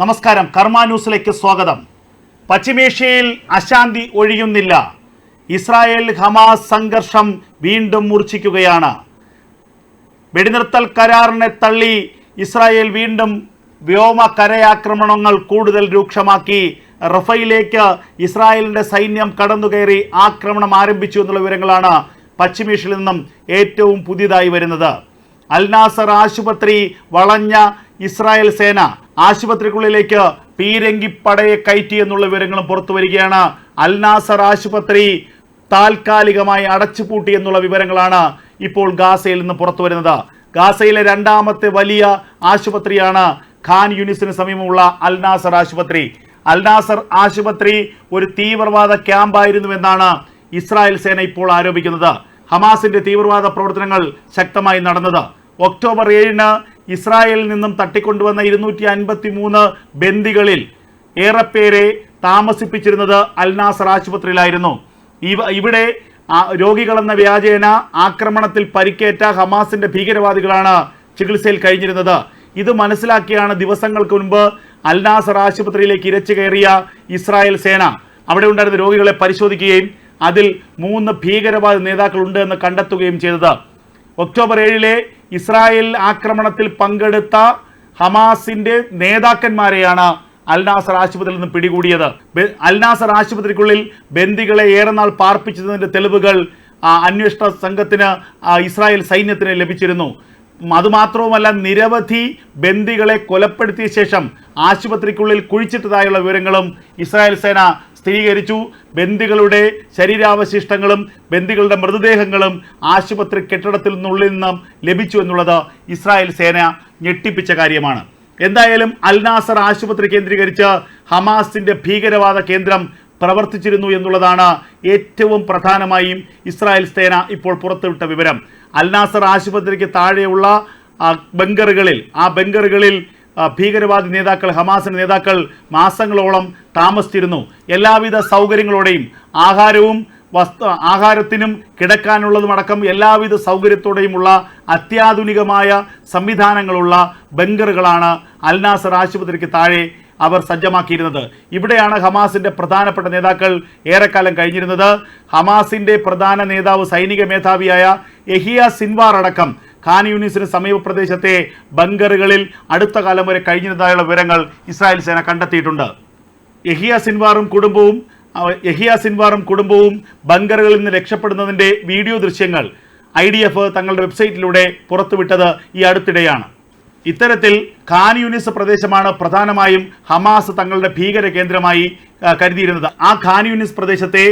നമസ്കാരം. കർമ്മ ന്യൂസിലേക്ക് സ്വാഗതം. പശ്ചിമേഷ്യയിൽ അശാന്തി ഒഴിയുന്നില്ല. ഇസ്രായേൽ ഹമാസ് സംഘർഷം വീണ്ടും മൂർച്ഛിക്കുകയാണ്. വെടിനിർത്തൽ കരാറിനെ തള്ളി ഇസ്രായേൽ വീണ്ടും വ്യോമ കരയാക്രമണങ്ങൾ കൂടുതൽ രൂക്ഷമാക്കി. റഫയിലേക്ക് ഇസ്രായേലിന്റെ സൈന്യം കടന്നുകയറി ആക്രമണം ആരംഭിച്ചു എന്നുള്ള വിവരങ്ങളാണ് പശ്ചിമേഷ്യയിൽ നിന്നും ഏറ്റവും പുതിയതായി വരുന്നത്. അൽനാസർ ആശുപത്രി വളഞ്ഞ ഇസ്രായേൽ സേന ആശുപത്രിക്കുള്ളിലേക്ക് പീരങ്കിപ്പടയെ കയറ്റി എന്നുള്ള വിവരങ്ങളും പുറത്തു വരികയാണ്. അൽനാസർ ആശുപത്രി താൽക്കാലികമായി അടച്ചുപൂട്ടി എന്നുള്ള വിവരങ്ങളാണ് ഇപ്പോൾ ഗാസയിൽ നിന്ന് പുറത്തു വരുന്നത്. ഗാസയിലെ രണ്ടാമത്തെ വലിയ ആശുപത്രിയാണ് ഖാൻ യൂണിസിന് സമീപമുള്ള അൽനാസർ ആശുപത്രി. അൽനാസർ ആശുപത്രി ഒരു തീവ്രവാദ ക്യാമ്പായിരുന്നുവെന്നാണ് ഇസ്രായേൽ സേന ഇപ്പോൾ ആരോപിക്കുന്നത്. ഹമാസിന്റെ തീവ്രവാദ പ്രവർത്തനങ്ങൾ ശക്തമായി നടന്നത്. ഒക്ടോബർ ഏഴിന് ഇസ്രായേലിൽ നിന്നും തട്ടിക്കൊണ്ടുവന്ന ഇരുന്നൂറ്റി അൻപത്തി മൂന്ന് ബന്ദികളിൽ ഏറെപ്പേരെ താമസിപ്പിച്ചിരുന്നത് അൽനാസർ ആശുപത്രിയിലായിരുന്നു. ഇവ ഇവിടെ രോഗികളെന്ന വ്യാജേന ആക്രമണത്തിൽ പരിക്കേറ്റ ഹമാസിന്റെ ഭീകരവാദികളാണ് ചികിത്സയിൽ കഴിഞ്ഞിരുന്നത്. ഇത് മനസ്സിലാക്കിയാണ് ദിവസങ്ങൾക്ക് മുൻപ് അൽനാസർ ആശുപത്രിയിലേക്ക് ഇരച്ചു കയറിയ ഇസ്രായേൽ സേന. അവിടെ ഉണ്ടായിരുന്ന രോഗികളെ പരിശോധിക്കുകയും അതിൽ മൂന്ന് ഭീകരവാദ നേതാക്കളുണ്ട് എന്ന് കണ്ടെത്തുകയും ചെയ്തത്. ഒക്ടോബർ ഏഴിലെ ഇസ്രായേൽ ആക്രമണത്തിൽ പങ്കെടുത്ത ഹമാസിന്റെ നേതാക്കന്മാരെയാണ് അൽനാസർ ആശുപത്രിയിൽ നിന്ന് പിടികൂടിയത്. അൽനാസർ ആശുപത്രിക്കുള്ളിൽ ബന്ദികളെ ഏറെ നാൾ പാർപ്പിച്ചതിന്റെ തെളിവുകൾ അന്വേഷണ സംഘത്തിന് ഇസ്രായേൽ സൈന്യത്തിന് ലഭിച്ചിരുന്നു. അതുമാത്രവുമല്ല നിരവധി ബന്ദികളെ കൊലപ്പെടുത്തിയ ശേഷം ആശുപത്രിക്കുള്ളിൽ കുഴിച്ചിട്ടതായുള്ള വിവരങ്ങളും ഇസ്രായേൽ സേന സ്ഥിരീകരിച്ചു. ബന്ദികളുടെ ശരീരാവശിഷ്ടങ്ങളും ബന്ദികളുടെ മൃതദേഹങ്ങളും ആശുപത്രി കെട്ടിടത്തിൽ നിന്നുള്ളിൽ നിന്നും ലഭിച്ചു എന്നുള്ളത് ഇസ്രായേൽ സേന ഞെട്ടിപ്പിച്ച കാര്യമാണ്. എന്തായാലും അൽനാസർ ആശുപത്രി കേന്ദ്രീകരിച്ച് ഹമാസിന്റെ ഭീകരവാദ കേന്ദ്രം പ്രവർത്തിച്ചിരുന്നു എന്നുള്ളതാണ് ഏറ്റവും പ്രധാനമായും ഇസ്രായേൽ സേന ഇപ്പോൾ പുറത്തുവിട്ട വിവരം. അൽനാസർ ആശുപത്രിക്ക് താഴെയുള്ള ബങ്കറുകളിൽ ആ ബങ്കറുകളിൽ ഭീകരവാദി നേതാക്കൾ ഹമാസിന്റെ നേതാക്കൾ മാസങ്ങളോളം താമസിച്ചിരുന്നു. എല്ലാവിധ സൗകര്യങ്ങളോടെയും ആഹാരവും വസ്തു ആഹാരത്തിനും കിടക്കാനുള്ളതുമടക്കം എല്ലാവിധ സൗകര്യത്തോടെയുമുള്ള അത്യാധുനികമായ സംവിധാനങ്ങളുള്ള ബങ്കറുകളാണ് അൽനാസർ ആശുപത്രിക്ക് താഴെ അവർ സജ്ജമാക്കിയിരുന്നത്. ഇവിടെയാണ് ഹമാസിന്റെ പ്രധാനപ്പെട്ട നേതാക്കൾ ഏറെക്കാലം കഴിഞ്ഞിരുന്നത്. ഹമാസിന്റെ പ്രധാന നേതാവ് സൈനിക മേധാവിയായ എഹിയ സിൻവാർ അടക്കം ഖാൻ യൂണിസിന് സമീപ പ്രദേശത്തെ ബങ്കറുകളിൽ അടുത്ത കാലം വരെ കഴിഞ്ഞിരുന്നതായുള്ള വിവരങ്ങൾ ഇസ്രായേൽ സേന കണ്ടെത്തിയിട്ടുണ്ട്. യഹിയ സിൻവാറും കുടുംബവും യഹിയ സിൻവാറും കുടുംബവും ബങ്കറുകളിൽ നിന്ന് രക്ഷപ്പെടുന്നതിന്റെ വീഡിയോ ദൃശ്യങ്ങൾ ഐ തങ്ങളുടെ വെബ്സൈറ്റിലൂടെ പുറത്തുവിട്ടത് ഈ അടുത്തിടെയാണ്. ഇത്തരത്തിൽ ഖാൻ യൂനിസ് പ്രദേശമാണ് പ്രധാനമായും ഹമാസ് തങ്ങളുടെ ഭീകര കേന്ദ്രമായി കരുതിയിരുന്നത്. ആ ഖാൻ യൂനിസ് പ്രദേശത്തെ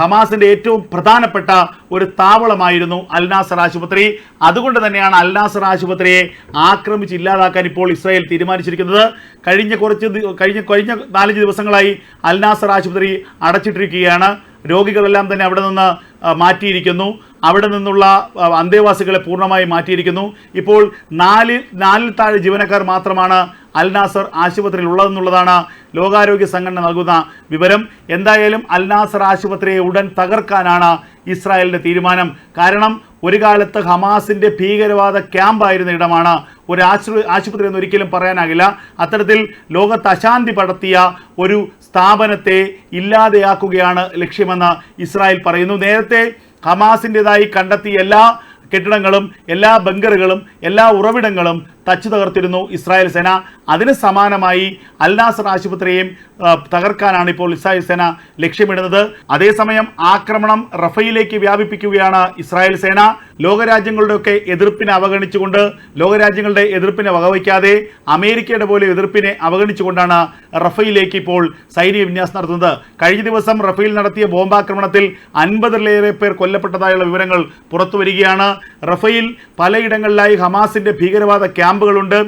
ഹമാസിന്റെ ഏറ്റവും പ്രധാനപ്പെട്ട ഒരു താവളമായിരുന്നു അൽനാസർ ആശുപത്രി. അതുകൊണ്ട് തന്നെയാണ് അൽനാസർ ആശുപത്രിയെ ആക്രമിച്ച് ഇല്ലാതാക്കാൻ ഇപ്പോൾ ഇസ്രായേൽ തീരുമാനിച്ചിരിക്കുന്നത്. കഴിഞ്ഞ കുറച്ച് കഴിഞ്ഞ കഴിഞ്ഞ നാലഞ്ച് ദിവസങ്ങളായി അൽനാസർ ആശുപത്രി അടച്ചിട്ടിരിക്കുകയാണ്. രോഗികളെല്ലാം തന്നെ അവിടെ നിന്ന് മാറ്റിയിരിക്കുന്നു. അവിടെ നിന്നുള്ള അന്തേവാസികളെ പൂർണമായി മാറ്റിയിരിക്കുന്നു. ഇപ്പോൾ നാലിൽ നാലിൽ താഴെ ജീവനക്കാർ മാത്രമാണ് അൽ നാസർ ആശുപത്രിയിൽ ഉള്ളതെന്നുള്ളതാണ് ലോകാരോഗ്യ സംഘടന നൽകുന്ന വിവരം. എന്തായാലും അൽ നാസർ ആശുപത്രിയെ ഉടൻ തകർക്കാനാണ് ഇസ്രായേലിന്റെ തീരുമാനം. കാരണം ഒരു കാലത്ത് ഹമാസിന്റെ ഭീകരവാദ ക്യാമ്പായിരുന്ന ഇടമാണ്. ഒരു ആശു ആശുപത്രി എന്ന് ഒരിക്കലും പറയാനാകില്ല. അത്തരത്തിൽ ലോകത്ത് അശാന്തി പടർത്തിയ ഒരു സ്ഥാപനത്തെ ഇല്ലാതെയാക്കുകയാണ് ലക്ഷ്യമെന്ന് ഇസ്രായേൽ പറയുന്നു. നേരത്തെ ഹമാസിന്റെതായി കണ്ടെത്തിയ എല്ലാ കെട്ടിടങ്ങളും എല്ലാ ബങ്കറുകളും എല്ലാ ഉറവിടങ്ങളും തച്ചു തകർത്തിരുന്നു ഇസ്രായേൽ സേന. അതിന് സമാനമായി അൽനാസർ ആശുപത്രിയെയും തകർക്കാനാണ് ഇപ്പോൾ ഇസ്രായേൽ സേന ലക്ഷ്യമിടുന്നത്. അതേസമയം ആക്രമണം റഫയിലേക്ക് വ്യാപിപ്പിക്കുകയാണ് ഇസ്രായേൽ സേന. ലോകരാജ്യങ്ങളുടെയൊക്കെ എതിർപ്പിനെ അവഗണിച്ചുകൊണ്ട് ലോകരാജ്യങ്ങളുടെ എതിർപ്പിനെ വകവയ്ക്കാതെ അമേരിക്കയുടെ പോലെ എതിർപ്പിനെ അവഗണിച്ചുകൊണ്ടാണ് റഫയിലേക്ക് ഇപ്പോൾ സൈനിക വിന്യാസം നടത്തുന്നത്. കഴിഞ്ഞ ദിവസം റഫയിൽ നടത്തിയ ബോംബാക്രമണത്തിൽ അൻപതിലേറെ പേർ കൊല്ലപ്പെട്ടതായുള്ള വിവരങ്ങൾ പുറത്തുവരികയാണ്. റഫയിൽ പലയിടങ്ങളിലായി ഹമാസിന്റെ ഭീകരവാദ ക്യാമ്പുകളുണ്ട്.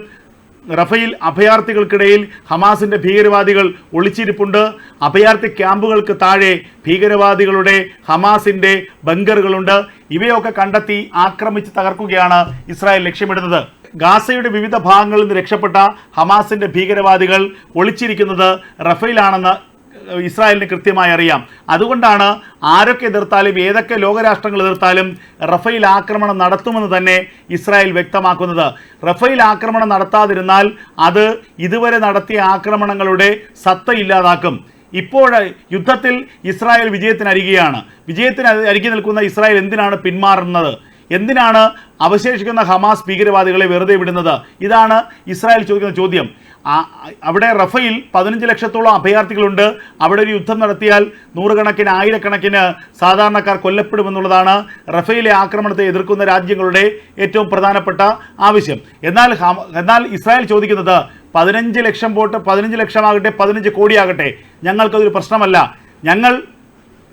റഫയിൽ അഭയാർത്ഥികൾക്കിടയിൽ ഹമാസിന്റെ ഭീകരവാദികൾ ഒളിച്ചിരിപ്പുണ്ട്. അഭയാർത്ഥി ക്യാമ്പുകൾക്ക് താഴെ ഭീകരവാദികളുടെ ഹമാസിന്റെ ബങ്കറുകളുണ്ട്. ഇവയൊക്കെ കണ്ടെത്തി ആക്രമിച്ച് തകർക്കുകയാണ് ഇസ്രായേൽ ലക്ഷ്യമിടുന്നത്. ഗാസയുടെ വിവിധ ഭാഗങ്ങളിൽ നിന്ന് രക്ഷപ്പെട്ട ഹമാസിന്റെ ഭീകരവാദികൾ ഒളിച്ചിരിക്കുന്നത് റഫയിലാണെന്ന് ഇസ്രായേലിന് കൃത്യമായി അറിയാം. അതുകൊണ്ടാണ് ആരൊക്കെ എതിർത്താലും ഏതൊക്കെ ലോകരാഷ്ട്രങ്ങൾ എതിർത്താലും റഫേൽ ആക്രമണം നടത്തുമെന്ന് തന്നെ ഇസ്രായേൽ വ്യക്തമാക്കുന്നത്. റഫേൽ ആക്രമണം നടത്താതിരുന്നാൽ അത് ഇതുവരെ നടത്തിയ ആക്രമണങ്ങളുടെ സത്ത ഇല്ലാതാക്കും. ഇപ്പോൾ യുദ്ധത്തിൽ ഇസ്രായേൽ വിജയത്തിനരികെയാണ്. വിജയത്തിന് അരികെ നിൽക്കുന്ന ഇസ്രായേൽ എന്തിനാണ് പിന്മാറുന്നത്? എന്തിനാണ് അവശേഷിക്കുന്ന ഹമാസ് ഭീകരവാദികളെ വെറുതെ വിടുന്നത്? ഇതാണ് ഇസ്രായേൽ ചോദിക്കുന്ന ചോദ്യം. അവിടെ റഫയിൽ പതിനഞ്ച് ലക്ഷത്തോളം അഭയാർത്ഥികളുണ്ട്. അവിടെ ഒരു യുദ്ധം നടത്തിയാൽ നൂറുകണക്കിന് ആയിരക്കണക്കിന് സാധാരണക്കാർ കൊല്ലപ്പെടുമെന്നുള്ളതാണ് റഫയിലെ ആക്രമണത്തെ എതിർക്കുന്ന രാജ്യങ്ങളുടെ ഏറ്റവും പ്രധാനപ്പെട്ട ആവശ്യം. എന്നാൽ എന്നാൽ ഇസ്രായേൽ ചോദിക്കുന്നത് പതിനഞ്ച് ലക്ഷം വോട്ട് പതിനഞ്ച് ലക്ഷമാകട്ടെ പതിനഞ്ച് കോടിയാകട്ടെ. ഞങ്ങൾക്കതൊരു പ്രശ്നമല്ല. ഞങ്ങൾ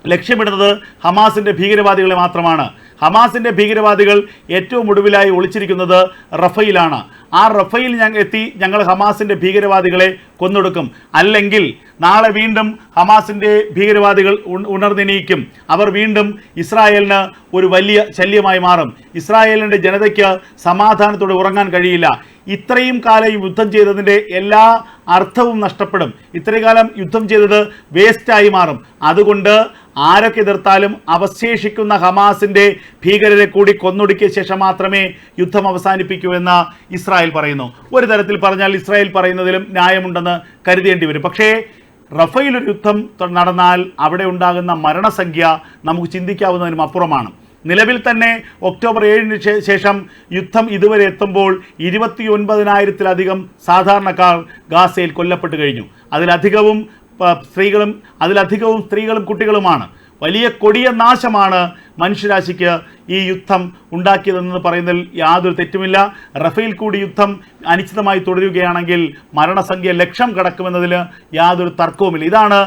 ലക്ഷ്യമിടുന്നത് ഹമാസിന്റെ ഭീകരവാദികളെ മാത്രമാണ്. ഹമാസിന്റെ ഭീകരവാദികൾ ഏറ്റവും ഒടുവിലായി ഒളിച്ചിരിക്കുന്നത് റഫയിലാണ്. ആ റഫയിൽ ഞങ്ങൾ എത്തി ഞങ്ങൾ ഹമാസിന്റെ ഭീകരവാദികളെ കൊന്നൊടുക്കും. അല്ലെങ്കിൽ നാളെ വീണ്ടും ഹമാസിന്റെ ഭീകരവാദികൾ ഉണ- ഉണർന്നെണീക്കും. അവർ വീണ്ടും ഇസ്രായേലിന് ഒരു വലിയ ശല്യമായി മാറും. ഇസ്രായേലിന്റെ ജനതയ്ക്ക് സമാധാനത്തോടെ ഉറങ്ങാൻ കഴിയില്ല. ഇത്രയും കാലം യുദ്ധം ചെയ്തതിന്റെ എല്ലാ അർത്ഥവും നഷ്ടപ്പെടും. ഇത്രകാലം യുദ്ധം ചെയ്തത് വേസ്റ്റായി മാറും. അതുകൊണ്ട് ആരൊക്കെ എതിർത്താലും അവശേഷിക്കുന്ന ഹമാസിന്റെ ഭീകരരെ കൂടി കൊന്നൊടുക്കിയ ശേഷം മാത്രമേ യുദ്ധം അവസാനിപ്പിക്കൂ എന്ന് ഇസ്രായേൽ പറയുന്നു. ഒരു തരത്തിൽ പറഞ്ഞാൽ ഇസ്രായേൽ പറയുന്നതിലും ന്യായമുണ്ടെന്ന് കരുതേണ്ടി വരും. പക്ഷേ റഫേൽ ഒരു യുദ്ധം നടന്നാൽ അവിടെ ഉണ്ടാകുന്ന മരണസംഖ്യ നമുക്ക് ചിന്തിക്കാവുന്നതിനും അപ്പുറമാണ്. നിലവിൽ തന്നെ ഒക്ടോബർ ഏഴിന് ശേഷം യുദ്ധം ഇതുവരെ എത്തുമ്പോൾ ഇരുപത്തി ഒൻപതിനായിരത്തിലധികം സാധാരണക്കാർ ഗാസയിൽ കൊല്ലപ്പെട്ട് കഴിഞ്ഞു. അതിലധികവും സ്ത്രീകളും അതിലധികവും സ്ത്രീകളും കുട്ടികളുമാണ്. വലിയ കൊടിയ നാശമാണ് മനുഷ്യരാശിക്ക് ഈ യുദ്ധം ഉണ്ടാക്കിയതെന്ന് പറയുന്നതിൽ യാതൊരു തെറ്റുമില്ല. റഫേൽ കൂടി യുദ്ധം അനിശ്ചിതമായി തുടരുകയാണെങ്കിൽ മരണസംഖ്യ ലക്ഷം കടക്കുമെന്നതിൽ യാതൊരു തർക്കവുമില്ല. ഇതാണ്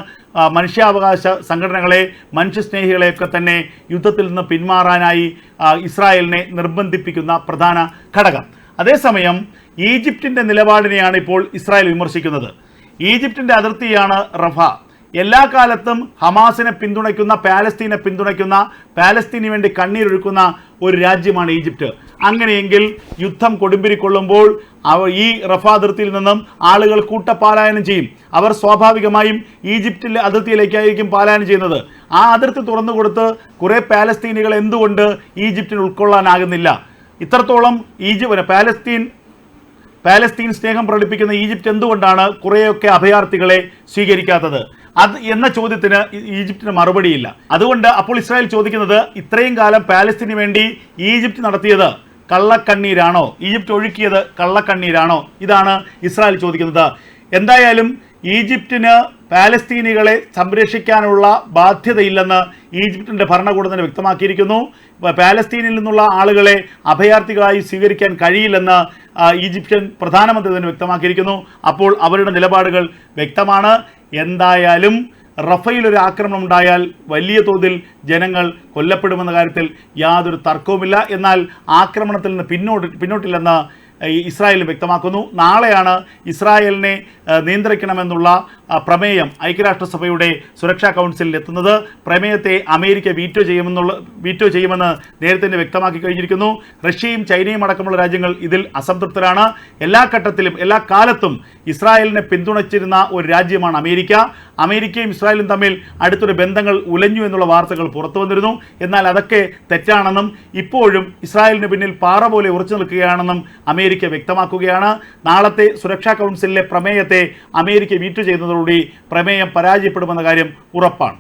മനുഷ്യാവകാശ സംഘടനകളെ മനുഷ്യസ്നേഹികളെയൊക്കെ തന്നെ യുദ്ധത്തിൽ നിന്ന് പിന്മാറാനായി ഇസ്രായേലിനെ നിർബന്ധിപ്പിക്കുന്ന പ്രധാന ഘടകം. അതേസമയം ഈജിപ്തിന്റെ നിലപാടിനെയാണ് ഇപ്പോൾ ഇസ്രായേൽ വിമർശിക്കുന്നത്. ഈജിപ്തിന്റെ അതിർത്തിയാണ് റഫ. എല്ലാ കാലത്തും ഹമാസിനെ പിന്തുണയ്ക്കുന്ന പാലസ്തീനെ പിന്തുണയ്ക്കുന്ന പാലസ്തീന് വേണ്ടി കണ്ണീരൊഴുക്കുന്ന ഒരു രാജ്യമാണ് ഈജിപ്റ്റ് അങ്ങനെയെങ്കിൽ യുദ്ധം കൊടുമ്പിരിക്കൊള്ളുമ്പോൾ അവ ഈ റഫ അതിർത്തിയിൽ നിന്നും ആളുകൾ കൂട്ടപാലായനം ചെയ്യും. അവർ സ്വാഭാവികമായും ഈജിപ്തിലെ അതിർത്തിയിലേക്കായിരിക്കും പാലായനം ചെയ്യുന്നത്. ആ അതിർത്തി തുറന്നു കൊടുത്ത് കുറേ പാലസ്തീനികൾ എന്തുകൊണ്ട് ഈജിപ്തിന് ഉൾക്കൊള്ളാനാകുന്നില്ല? ഇത്രത്തോളം ഈജിപ് പാലസ്തീൻ പാലസ്തീൻ സ്നേഹം പ്രകടിപ്പിക്കുന്ന ഈജിപ്റ്റ് എന്തുകൊണ്ടാണ് കുറേയൊക്കെ അഭയാർത്ഥികളെ സ്വീകരിക്കാത്തത്? അത് എന്ന ചോദ്യത്തിന് ഈജിപ്തിന് മറുപടിയില്ല. അതുകൊണ്ട് അപ്പോൾ ഇസ്രായേൽ ചോദിക്കുന്നത് ഇത്രയും കാലം പാലസ്തീന് വേണ്ടി ഈജിപ്ത് നടത്തിയത് കള്ളക്കണ്ണീരാണോ? ഈജിപ്ത് ഒഴുക്കിയത് കള്ളക്കണ്ണീരാണോ? ഇതാണ് ഇസ്രായേൽ ചോദിക്കുന്നത്. എന്തായാലും ഈജിപ്തിന് പാലസ്തീനികളെ സംരക്ഷിക്കാനുള്ള ബാധ്യതയില്ലെന്ന് ഈജിപ്തിന്റെ ഭരണകൂടം തന്നെ വ്യക്തമാക്കിയിരിക്കുന്നു പാലസ്തീനിൽ നിന്നുള്ള ആളുകളെ അഭയാർത്ഥികളായി സ്വീകരിക്കാൻ കഴിയില്ലെന്ന് ഈജിപ്ഷ്യൻ പ്രധാനമന്ത്രി തന്നെ വ്യക്തമാക്കിയിരിക്കുന്നു. അപ്പോൾ അവരുടെ നിലപാടുകൾ വ്യക്തമാണ്. എന്തായാലും റഫയിൽ ഒരു ആക്രമണം ഉണ്ടായാൽ വലിയ തോതിൽ ജനങ്ങൾ കൊല്ലപ്പെടുമെന്ന കാര്യത്തിൽ യാതൊരു തർക്കവുമില്ല. എന്നാൽ ആക്രമണത്തിൽ നിന്ന് പിന്നോട്ട് പിന്നോട്ടില്ലെന്ന് ഇസ്രായേൽ വ്യക്തമാക്കുന്നു. നാളെയാണ് ഇസ്രായേലിനെ നിയന്ത്രിക്കണമെന്നുള്ള പ്രമേയം ഐക്യരാഷ്ട്രസഭയുടെ സുരക്ഷാ കൗൺസിലിൽ എത്തുന്നത് പ്രമേയത്തെ അമേരിക്ക വീറ്റോ ചെയ്യുമെന്നുള്ള വീറ്റോ ചെയ്യുമെന്ന് നേരത്തെ തന്നെ വ്യക്തമാക്കി കഴിഞ്ഞിരിക്കുന്നു. റഷ്യയും ചൈനയും അടക്കമുള്ള രാജ്യങ്ങൾ ഇതിൽ അസംതൃപ്തരാണ്. എല്ലാ ഘട്ടത്തിലും എല്ലാ കാലത്തും ഇസ്രായേലിനെ പിന്തുണച്ചിരുന്ന ഒരു രാജ്യമാണ് അമേരിക്ക. അമേരിക്കയും ഇസ്രായേലും തമ്മിൽ അടുത്തൊരു ബന്ധങ്ങൾ ഉലഞ്ഞു എന്നുള്ള വാർത്തകൾ പുറത്തു വന്നിരുന്നു. എന്നാൽ അതൊക്കെ തെറ്റാണെന്നും ഇപ്പോഴും ഇസ്രായേലിന് പിന്നിൽ പാറ പോലെ ഉറച്ചു നിൽക്കുകയാണെന്നും അമേരിക്ക വ്യക്തമാക്കുകയാണ്. നാളത്തെ സുരക്ഷാ കൗൺസിലിലെ പ്രമേയത്തെ അമേരിക്ക വീറ്റു ചെയ്യുന്നതോടുകൂടി പ്രമേയം പരാജയപ്പെടുമെന്ന കാര്യം ഉറപ്പാണ്.